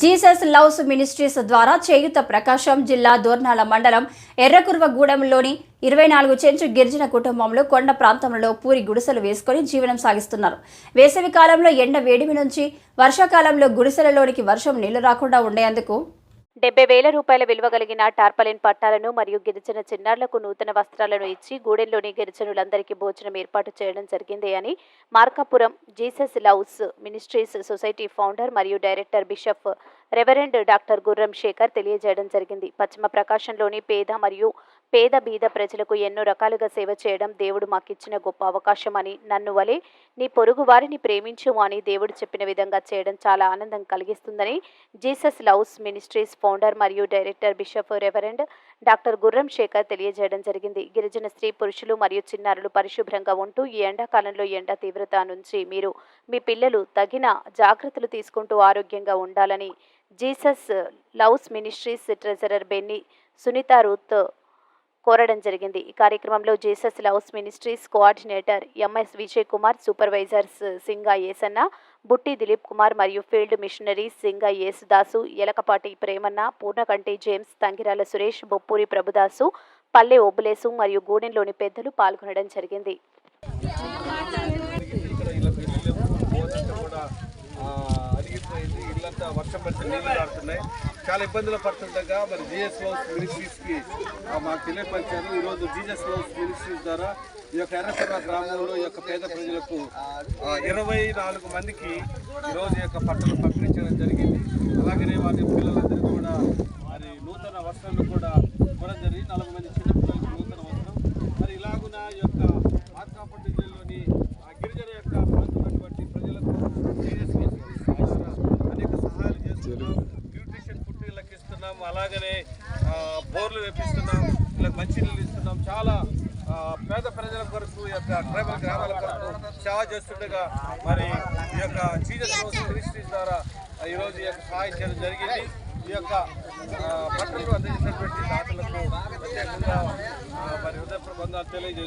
Jesus loves ministries ద్వారా చేయుత ప్రకాశం జిల్లా దోర్నాల మండలం ఎర్రకుర్వగూడెంలోని ఇరవై నాలుగు చెంచు గిరిజన కుటుంబంలో కొండ ప్రాంతంలో పూరి గుడిసెలు వేసుకొని జీవనం సాగిస్తున్నారు. వేసవి కాలంలో ఎండ వేడిమి నుంచి వర్షాకాలంలో గుడిసెలలోనికి వర్షం నీళ్ళు రాకుండా ఉండేందుకు డెబ్బై వేల రూపాయల విలువ కలిగిన టార్పలిన్ పట్టాలను మరియు గిరిజన చిన్నారులకు నూతన వస్త్రాలను ఇచ్చి గూడెంలోని గిరిజనులందరికీ భోజనం ఏర్పాటు చేయడం జరిగింది అని Markapuram Jesus loves ministries society founder మరియు director bishop reverend doctor Gurram Shekhar తెలియజేయడం జరిగింది. పశ్చిమ ప్రకాశంలోని పేద మరియు పేద బీద ప్రజలకు ఎన్నో రకాలుగా సేవ చేయడం దేవుడు మాకిచ్చిన గొప్ప అవకాశం అని నన్ను వలె నీ పొరుగు వారిని ప్రేమించు అని దేవుడు చెప్పిన విధంగా చేయడం చాలా ఆనందం కలిగిస్తుందని జీసస్ లవ్స్ మినిస్ట్రీస్ ఫౌండర్ మరియు director bishop reverend doctor Gurram Shekhar తెలియజేయడం జరిగింది. గిరిజన స్త్రీ పురుషులు మరియు చిన్నారులు పరిశుభ్రంగా ఉంటూ ఈ ఎండాకాలంలో ఎండ తీవ్రత నుంచి మీరు మీ పిల్లలు తగిన జాగ్రత్తలు తీసుకుంటూ ఆరోగ్యంగా ఉండాలని Jesus loves ministries treasurer Benny Sunitha Ruth కోరడం జరిగింది. ఈ కార్యక్రమంలో Jesus loves ministries coordinator MS Vijay Kumar supervisors Singa Yesanna Butti Dilip Kumar మరియు field missionaries Singa Yesudasu Elakapati Premanna Purnakanti James Tangirala Suresh Boppuri Prabhudasu Palle Obulesu మరియు గూడెంలోని పెద్దలు పాల్గొనడం జరిగింది. వర్షం పడితే నీళ్ళు కారుతున్నాయి. చాలా ఇబ్బందులు పడుతుండగా మరి జిఎస్ హౌస్ మినిస్ట్రీస్కి మాకు తెలియపరిచారు. ఈరోజు జీజస్ హౌస్ మినిస్ట్రీస్ ద్వారా ఈ యొక్క ఎర్రసర్వ గ్రామంలో ఈ యొక్క పేద ప్రజలకు ఇరవై నాలుగు మందికి ఈరోజు ఈ యొక్క పట్టణం పంపించడం జరిగింది. అలాగనే వారి పిల్లలందరూ కూడా మరి నూతన వస్త్రాలు ఇస్తున్నాం అలాగనే బోర్లు వేపిస్తున్నాం ఇలా మంచినీళ్ళు ఇస్తున్నాం. చాలా పేద ప్రజల కొరకు ఈ యొక్క ట్రైబల్ గ్రామాల కొరకు సేవ చేస్తుండగా మరి ఈ యొక్క జీజస్ హౌస్ మినిస్ట్రీస్ ద్వారా ఈరోజు ఈ యొక్క సహాయం చేయడం జరిగింది. ఈ యొక్క బట్టలు అందించినటువంటి అందజేసినటువంటి దాతలకు ప్రత్యేకంగా మరి హృదయ ప్రబంధాలు తెలియజేస్తున్నాం.